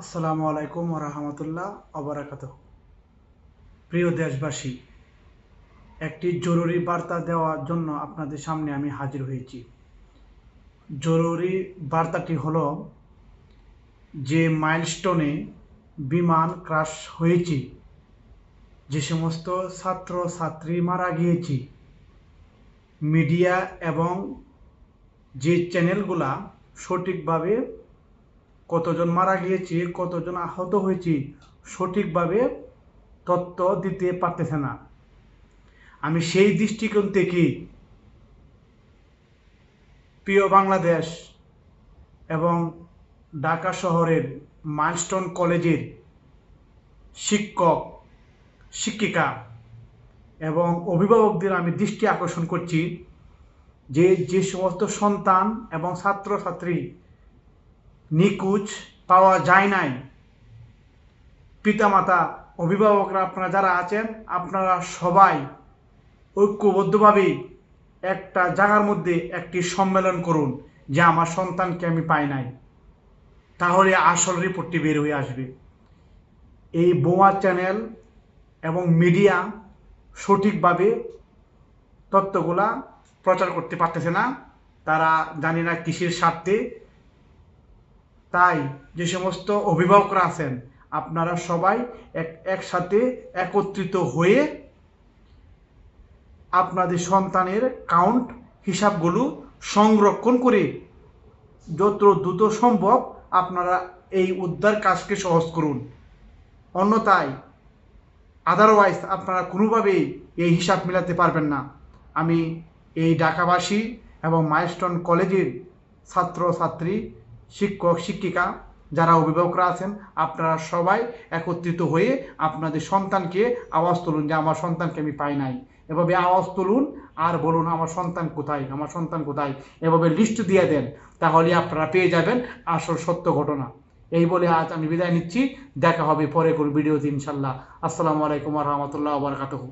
আসসালামু আলাইকুম রহমতুল্লাহ অবরাকাত প্রিয় দেশবাসী, একটি জরুরি বার্তা দেওয়ার জন্য আপনাদের সামনে আমি হাজির হয়েছি। জরুরি বার্তাটি হলো যে মাইলস্টোনে বিমান ক্রাশ হয়েছে, যে সমস্ত ছাত্র ছাত্রী মারা গিয়েছে, মিডিয়া এবং যে চ্যানেলগুলা সঠিকভাবে কতজন মারা গিয়েছে, কতজন আহত হয়েছে, সঠিকভাবে তথ্য দিতে পারতেছে না। আমি সেই দৃষ্টিকোণ থেকে প্রিয় বাংলাদেশ এবং ঢাকা শহরের মাইলস্টোন কলেজের শিক্ষক, শিক্ষিকা এবং অভিভাবকদের আমি দৃষ্টি আকর্ষণ করছি যে যে সমস্ত সন্তান এবং ছাত্রছাত্রী নিকুচ পাওয়া যায় নাই। পিতামাতা, অভিভাবকরা আপনারা যারা আছেন, আপনারা সবাই ঐক্যবদ্ধভাবে একটা জায়গার মধ্যে একটি সম্মেলন করুন যে আমার সন্তানকে আমি পাই নাই। তাহলে আসল রিপোর্টটি বের হয়ে আসবে। এই বোমা চ্যানেল এবং মিডিয়া সঠিকভাবে তথ্যগুলা প্রচার করতে পারতেছে না। তারা জানি না কৃষির স্বার্থে তাই যে সমস্ত অভিভাবকরা আছেন, আপনারা সবাই এক, একসাথে একত্রিত হয়ে আপনাদের সন্তানের কাউন্ট হিসাবগুলো সংরক্ষণ করে যত দ্রুত সম্ভব আপনারা এই উদ্ধার কাজকে সহজ করুন। অন্যথায় আদারওয়াইজ আপনারা কোনোভাবেই এই হিসাব মেলাতে পারবেন না। আমি এই ঢাকাবাসী এবং মাইলস্টোন কলেজের ছাত্র ছাত্রী শিক্ষক, শিক্ষিকা যারা অভিভাবকরা আছেন, আপনারা সবাই একত্রিত হয়ে আপনাদের সন্তানকে আওয়াজ তুলুন যে, আমার সন্তানকে আমি পাই নাই। এভাবে আওয়াজ তুলুন, আর বলুন, আমার সন্তান কোথায়? আমার সন্তান কোথায়? এভাবে লিস্ট দিয়ে দেন, তাহলে আপনারা পেয়ে যাবেন আসল সত্য ঘটনা। এই বলে আজ আমি বিদায় নিচ্ছি। দেখা হবে পরে কোন ভিডিওতে ইনশাল্লাহ। আসসালামু আলাইকুম রহমতুল্লাহ বারকাতহু।